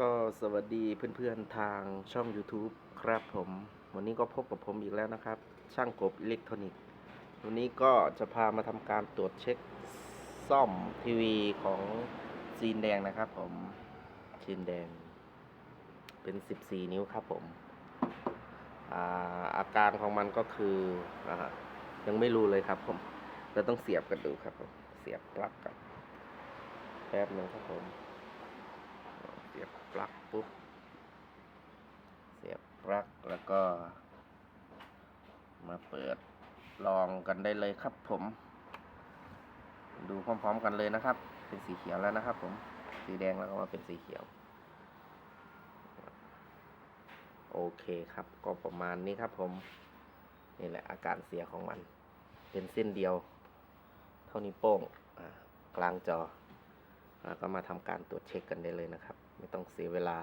ก็สวัสดีเพื่อนๆทางช่อง YouTube ครับผม วันนี้ก็พบกับผมอีกแล้วนะครับ ช่างกบอิเล็กทรอนิกส์ วันนี้ก็จะพามาทำการตรวจเช็คซ่อมทีวีของซีนแดงนะครับผมซีนแดง เป็น 14 นิ้วครับผมอาอาการของมันก็คืออยังไม่รู้เลยครับผมเราต้องเสียบกันดูครับผมเสียบปลั๊กกันแป๊บหนึงครับผม ปลั๊กปุ๊บ เสียบปลั๊กแล้วก็ มาเปิดลองกันได้เลยครับผม ดูพร้อมๆกันเลยนะครับ เป็นสีเขียวแล้วนะครับ ผม สีแดงแล้วก็มาเป็นสีเขียว โอเคครับ ก็ประมาณนี้ครับผม นี่แหละอาการเสียของมัน เป็นเส้นเดียว เท่านี้โป้งกลางจอ แล้วก็มาทำการตรวจเช็คกันได้เลยนะครับ ไม่ต้องเสียเวลา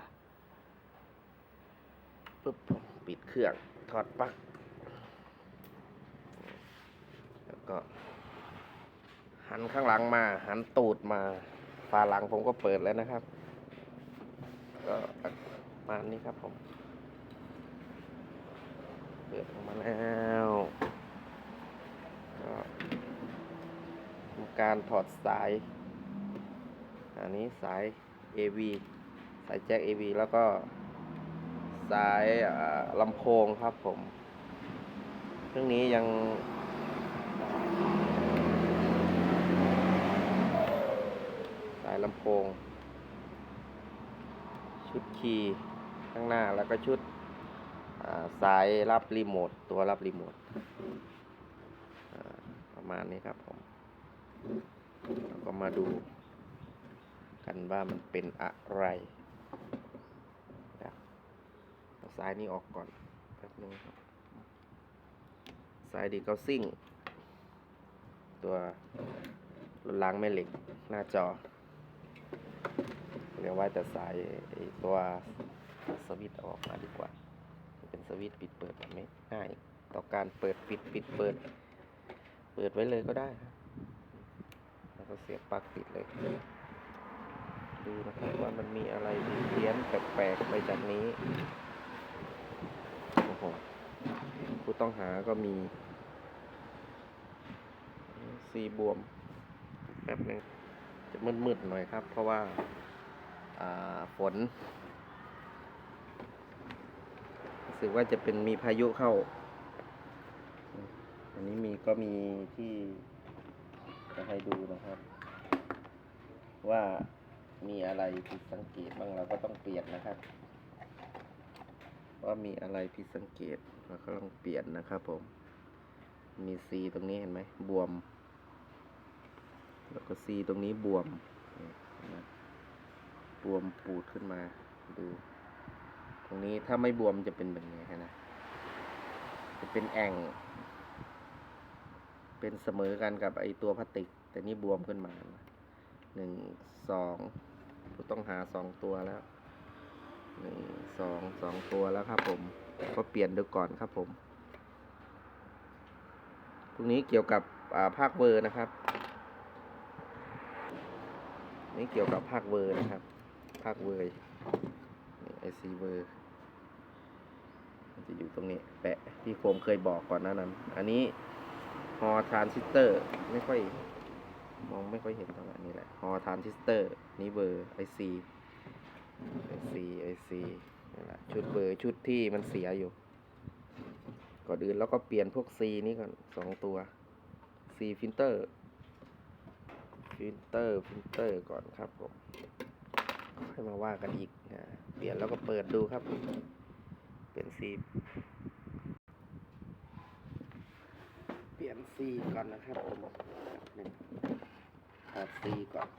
ปุ๊บผมปิดเครื่องถอดปลั๊กแล้วก็ หันข้างหลังมา หันตูดมาฝาหลังผมก็เปิดแล้วนะครับ ก็ประมาณนี้ครับผมเปิดออกมาแล้วก็ทำการถอดสาย อันนี้สาย AV สายแจ็ค AV แล้วก็สายลำโพงครับผมเครื่องนี้ยังสายลำโพง ชุดคีย์ข้างหน้าแล้วก็ชุดสายรับรีโมท ตัวรับรีโมทประมาณนี้ครับผมแล้วก็มาดู กันว่ามันเป็นอะไรเดี๋ยวเอาซ้ายนี้ออกก่อนแป๊บนึงครับซ้ายดีเกาซิ่ง ตัวรุ่นล้างแม่เหล็กหน้าจอเรียกว่าแต่สายตัวสวิตช์ออกมาดีกว่า เป็นสวิตช์ปิดเปิดแบบนี้ง่ายต่อการเปิดปิดปิดเปิด เปิดไว้เลยก็ได้ แล้วก็เสียบปลั๊กติดเลย ดูนะครับว่ามันมีอะไรเพี้ยนแปลกๆไปจากนี้ โอ้โห ผู้ต้องหาก็มีสีบวม แป๊บหนึงจะมืดๆหน่อยครับ เพราะว่า อ่า ฝนรู้สึกว่าจะเป็นมีพายุเข้า อันนี้มีก็มีที่จะให้ดูนะครับ ว่า มีอะไรผิดสังเกตบ้างเราก็ต้องเปลี่ยนนะครับ ว่ามีอะไรผิดสังเกตเราก็ต้องเปลี่ยนนะครับผม มีซีตรงนี้เห็นไหมบวม แล้วก็ซีตรงนี้บวมบวมปูดขึ้นมาดู ตรงนี้ถ้าไม่บวมจะเป็นแบบนี้นะจะเป็นแอ่ง เป็นเสมอกันกับไอตัวพลาสติก แต่นี่บวมขึ้นมาหนึ่งสอง ผู้ต้องหาสองตัวแล้วหนึ่งสองสองตัวแล้วครับผม ก็เปลี่ยนดูก่อนครับผมพวกนี้เกี่ยวกับภาคเวอร์นะครับ นี่เกี่ยวกับภาคเวอร์นะครับ ภาคเวอร์ไอซีเวอร์มันจะอยู่ตรงนี้ แปะที่ผมเคยบอกก่อนหน้านั้น อันนี้ฮอทรานซิสเตอร์ไม่ค่อย มองไม่ค่อยเห็นเท่าไหร่นี่แหละฮอทรานซิสเตอร์นี่เบอร์ไอซีไอซีไอซีนี่แหละชุดเบอร์ชุดที่มันเสียอยู่ก่อนอื่นแล้วก็เปลี่ยนพวกซีนี้ก่อนสองตัวซีฟิลเตอร์ฟิลเตอร์ฟิลเตอร์ก่อนครับผมค่อยมาว่ากันอีกนะเปลี่ยนแล้วก็เปิดดูครับ เปลี่ยนสีเปลี่ยนสีก่อนนะครับผมหนึ่ง ถอดสีก่อน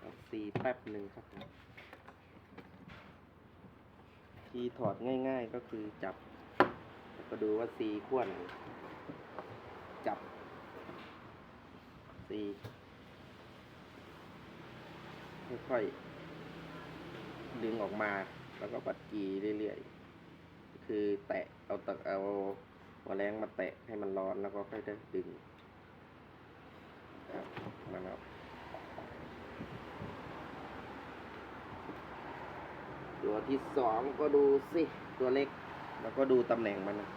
ถอดสีแป๊บหนึ่งครับที่ถอดง่าย ๆก็คือจับ แล้วก็ดูว่าซีขั้วไหนจับซีค่อยๆดึงออกมาแล้วก็ปัดกีเรื่อยๆ คือแตะเอาตะเอาหัวแรงมาแตะให้มันร้อนแล้วก็ค่อยๆด้ดึงครับมาครับตัวที่สองก็ดูสิ ตัวเล็ก แล้วก็ดูตำแหน่งมันนะ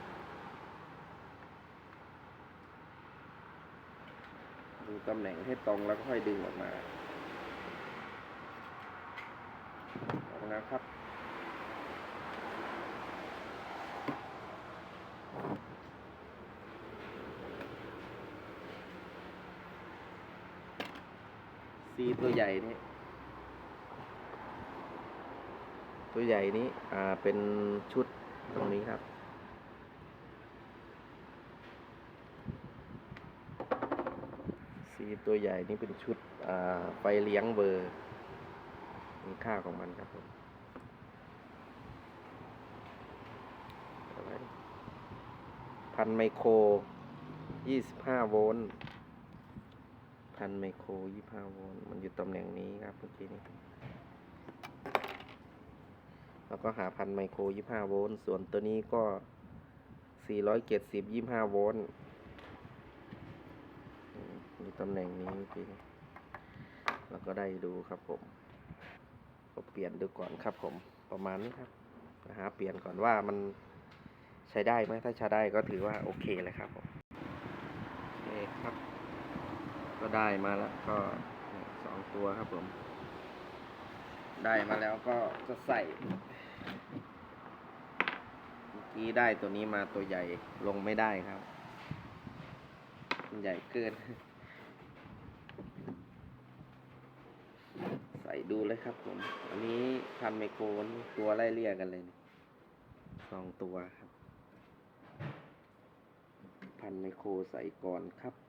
ดูตำแหน่งให้ตรงแล้วก็ค่อยดึงออกมาออกนะครับ ซีตัวใหญ่นี่ตัวใหญ่นี้อ่าเป็นชุดตรงนี้ครับ ซีตัวใหญ่นี่เป็นชุดอ่าไฟเลี้ยงเบอร์มีค่าของมันครับผมพันไมโครยี่สิบห้าโวลต์ พันไมโครยี่ห้าโวลต์มันอยู่ตำแหน่งนี้ครับเมื่อกี้นี้แล้วก็หาพันไมโครยี่ห้าโวลต์ส่วนตัวนี้ก็สี่ร้อยเจ็ดสิบยี่ห้าโวลต์อืมอยู่ตำแหน่งนี้เมื่อกี้นี้แล้วก็ได้ดูครับผม ก็เปลี่ยนดูก่อนครับผมประมาณนี้ครับหาเปลี่ยนก่อนว่ามันใช้ได้ไหมถ้าใช้ได้ก็ถือว่าโอเคเลยครับผมโอเคครับ ก็ได้มาแล้วก็สองตัวครับผม ได้มาแล้วก็จะใส่เมื่อกี้ได้ตัวนี้มาตัวใหญ่ลงไม่ได้ครับมันใหญ่เกิน ใส่ดูเลยครับผม อันนี้พันไมโครนตัวไล่เลี่ยกันเลยสองตัวครับ พันไมโครใส่ก่อนครับ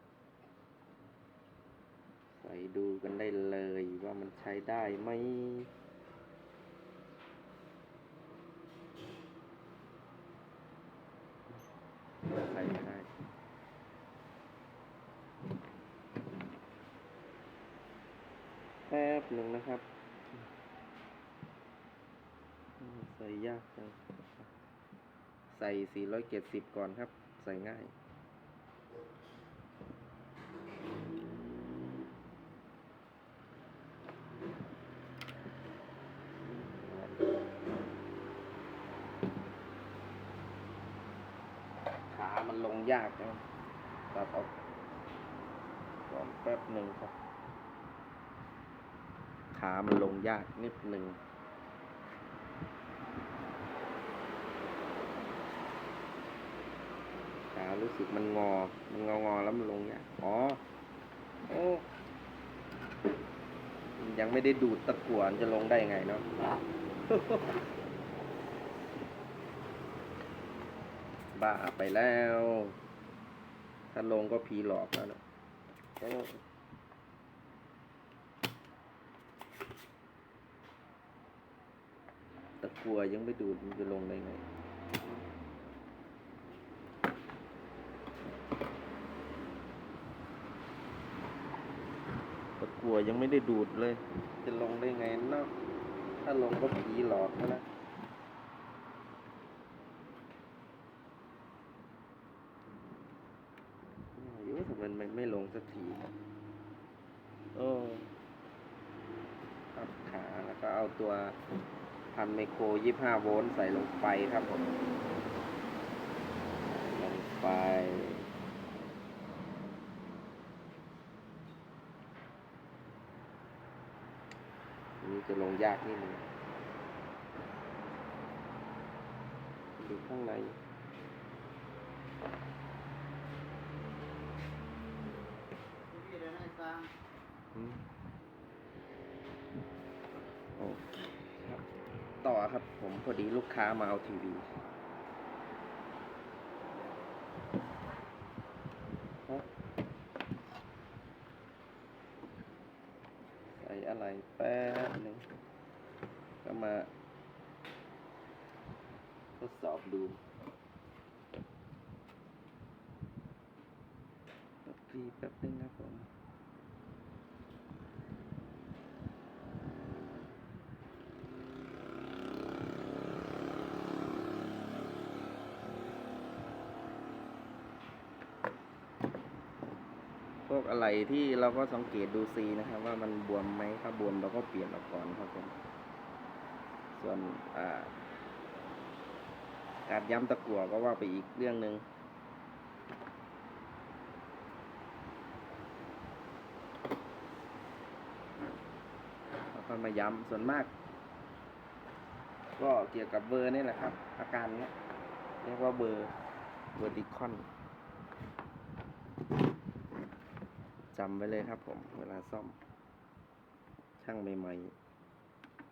ใส่ดูกันได้เลยว่ามันใช้ได้ไหมใส่ไม่ได้ แป๊บหนึ่งนะครับ ใส่ยากจัง ใส่ 470 ก่อนครับ ใส่ง่าย ขามันลงยากนะตัดออกก่อนแป๊บหนึ่งครับ ขามันลง ยากนิดหนึ่งขารู้สึกมันงอ มันงองอแล้วมันลงยากอ๋อ โอ้ยังไม่ได้ดูดตะกั่วนจะลงได้ไงเนาะบ้าไปแล้ว ถ้าลงก็ผีหลอกแล้วนะโอ้ตะ กัวยังไม่ดูดมันจะลงได้ไงตะกัวยังไม่ได้ดูดเลย จะลงได้ไงเนาะถ้าลงก็ผีหลอกแล้วนะอายุทำไมมันไม่ลงสักทีโอ้ครับขาแล้วก็เอาตัว พันไมโครยี่ห้าโวลต์ใส่ลงไปครับผม ลงไป นี่จะลงยากนิดนึงดูข้างในอืมโอเคครับ ต่อ ครับ ผมพอดีลูกค้ามาเอาทีวีใส่อะไรแป๊บหนึ่งก็มาทดสอบดูฟรีแป๊บหนึงครับผม พ วกอะไรที่เราก็สังเกตดูซีนะครับ ว่ามันบวมไหมถ้าบวมเราก็เปลี่ยนออกก่อนครับผมส่วนอการย้ำตะกั่วก็ว่าไปอีกเรื่องหนึ่งแล้วก็มาย้ำส่วนมาก ก็เกี่ยวกับเบอร์นี่แหละครับ อาการเนี้ยเรียกว่าเบอร์เวอร์ติคอน จำไว้เลยครับผม เวลาซ่อม ช่างใหม่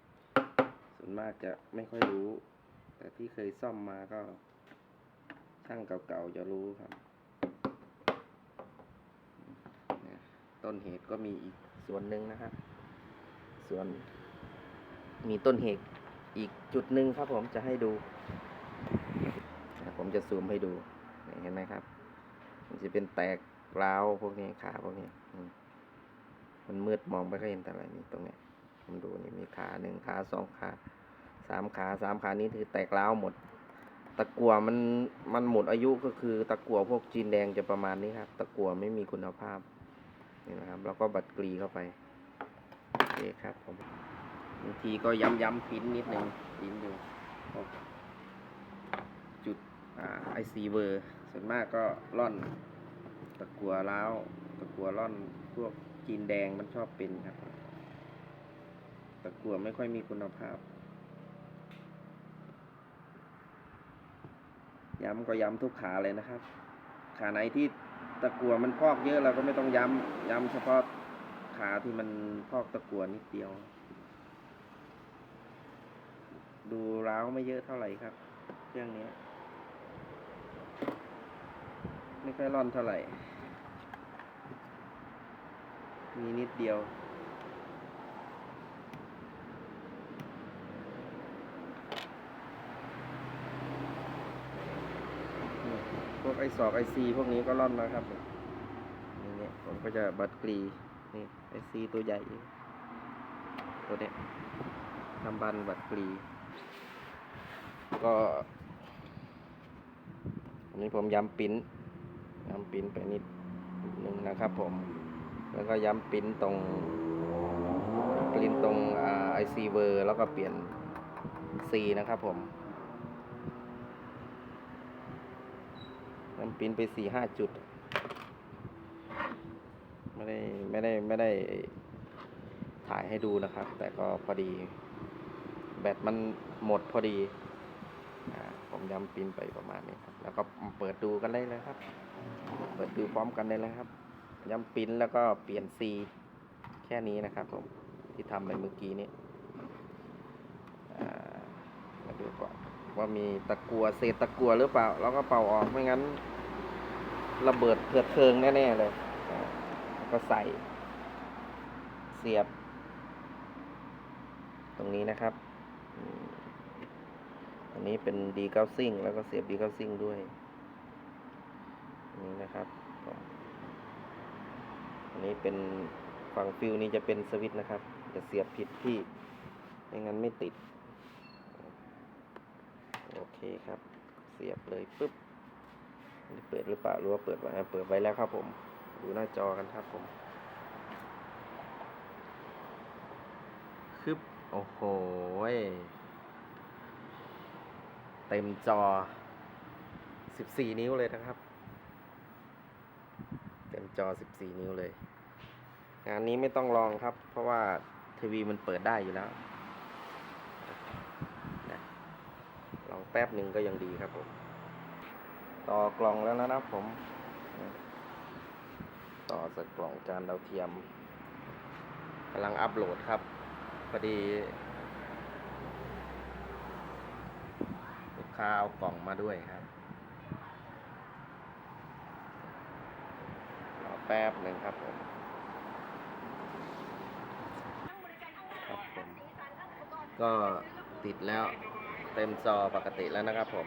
ๆส่วนมากจะไม่ค่อยรู้ แต่ที่เคยซ่อมมาก็ ช่างเก่าๆจะรู้ครับ ต้นเหตุก็มีอีกส่วนหนึ่งนะครับส่วน มีต้นเหตุอีกจุดหนึ่งครับผมจะให้ดู ผมจะซูมให้ดู เห็นไหมครับ มันจะเป็นแตก ร้าวพวกนี้ขาพวกนี้มันมืดมองไม่ค่อยเห็นแต่อะไรนี่ตรงเนี้ยผมดูนี่มีขาหนึ่งขาสองขาสามขาสามขานี้คือแตกร้าวหมด ตะกั่วมันมันหมดอายุก็คือ ตะกั่วพวกจีนแดงจะประมาณนี้ครับ ตะกั่วไม่มีคุณภาพนี่นะครับ แล้วก็บัดกรีเข้าไปโอเคครับผมบางทีก็ย้ำย้ำๆปิ้นนิดนึงปิ้นอยู่จุดอ่าไอซีเวอร์ส่วนมากก็ร่อน ตะกัวล้าวตะกัวร่อนพวกจีนแดงมันชอบเป็นครับ ตะกัวไม่ค่อยมีคุณภาพ ย้ำก็ย้ำทุกขาเลยนะครับ ขาไหนที่ตะกัวมันพอกเยอะเราก็ไม่ต้องย้ำย้ำเฉพาะขาที่มันพอกตะกัวนิดเดียว ดูร้าวไม่เยอะเท่าไหร่ครับ เครื่องนี้ ไม่ค่อยร่อนเท่าไหร่ มีนิดเดียวพวกไอสอกไอซีพวกนี้ก็ร่อนนะครับนี่เนี่ยผมก็จะบัดกรีนี่ไอซีตัวใหญ่ ตัวเนี้ยทำบันบัดกรี ก็อันนี้ผมย้ำปิ้น ย้ำปิ้นไปนิดหนึ่งนะครับผม แล้วก็ย้ำปิ้นตรงปริ้นตรงไอซีเวอร์แล้วก็เปลี่ยนซีนะครับผมย้ำปิ้นไปสี่ห้าจุด ไม่ได้ไม่ได้ไม่ได้ถ่ายให้ดูนะครับ แต่ก็พอดี แบตมันหมดพอดีผมย้ำปิ้นไปประมาณนี้ครับ แล้วก็เปิดดูกันได้เลยครับ เปิดดูพร้อมกันได้เลยครับย้ำปิ้นแล้วก็เปลี่ยนซีแค่นี้นะครับผมที่ทำไปเมื่อกี้นี้มาดูก่อนว่ามีตะกัวเศษตะกัวหรือเปล่า แล้วก็เป่าออกไม่งั้น ระเบิดเถิดเทิงแน่ๆเลยก็ใส่ เสียบ ตรงนี้นะครับอันนี้เป็นดีเก้าซิ่งแล้วก็เสียบดีเก้าซิ่งด้วย นี้นะครับอันนี้เป็นฝั่งฟิวนี้จะเป็นสวิตช์นะครับ จะเสียบผิดที่ไม่งั้นไม่ติด โอเคครับ เสียบเลยปุ๊บเปิดหรือเปล่าหรือว่าเปิดไว้เปิดไว้แล้วครับผม ดูหน้าจอกันครับผมคึบโอ้โห เต็มจอ 14 นิ้วเลยนะครับ จอ 14 นิ้วเลย งานนี้ไม่ต้องลองครับ เพราะว่าทีวีมันเปิดได้อยู่แล้วนะลองแป๊บหนึ่งก็ยังดีครับผม ต่อกล่องแล้วนะครับผม ต่อจากกล่องจานดาวเทียมกำลังอัปโหลดครับพอดีลูกค้าเอากล่องมาด้วยครับ รอ แป๊บหนึ่งครับผมครับผมก็ติดแล้วเต็มจอปกติแล้วนะครับผม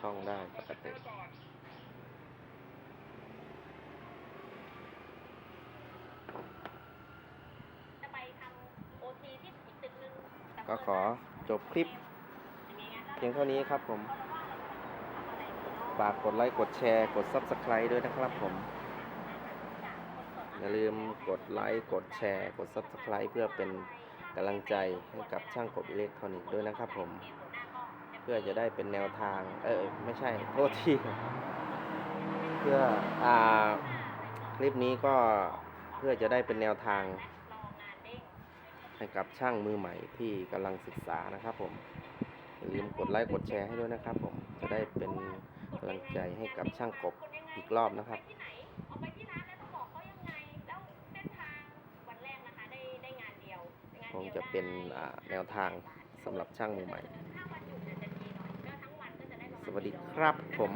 ช่องได้ปกติจะไปทำโอทีที่อีกตึกนึงแต่ก็ขอจบคลิป เพียงเท่านี้ครับผม ฝากกดไลค์ กดแชร์ กด Subscribe ด้วยนะครับผม อย่าลืมกดไลค์ กดแชร์ กด Subscribe เพื่อเป็นกำลังใจให้กับช่างกบอิเล็กทรอนิกส์ด้วยนะครับผม เพื่อจะได้เป็นแนวทาง เออไม่ใช่ โทษที เพื่อ อ่า คลิปนี้ก็เพื่อจะได้เป็นแนวทาง ให้กับช่างมือใหม่ที่กำลังศึกษานะครับผมอย่าลืมกดไลค์ กดแชร์ให้ด้วยนะครับผม จะได้เป็น กำลังใจให้กับช่างกบอีกรอบนะครับไปที่ไหนเอาไปที่ร้านแล้วต้องบอกเขายังไงแล้วเส้นทางวันแรกนะคะได้ได้งานเดียวงานคงเดียวจะเป็นได้อ่าแนวทางสำหรับช่างมือใหม่ถ้าวันหยุดเนี่ยจะดีหน่อยก็ทั้งวันก็จะได้ประมาณสวัสดีครับผม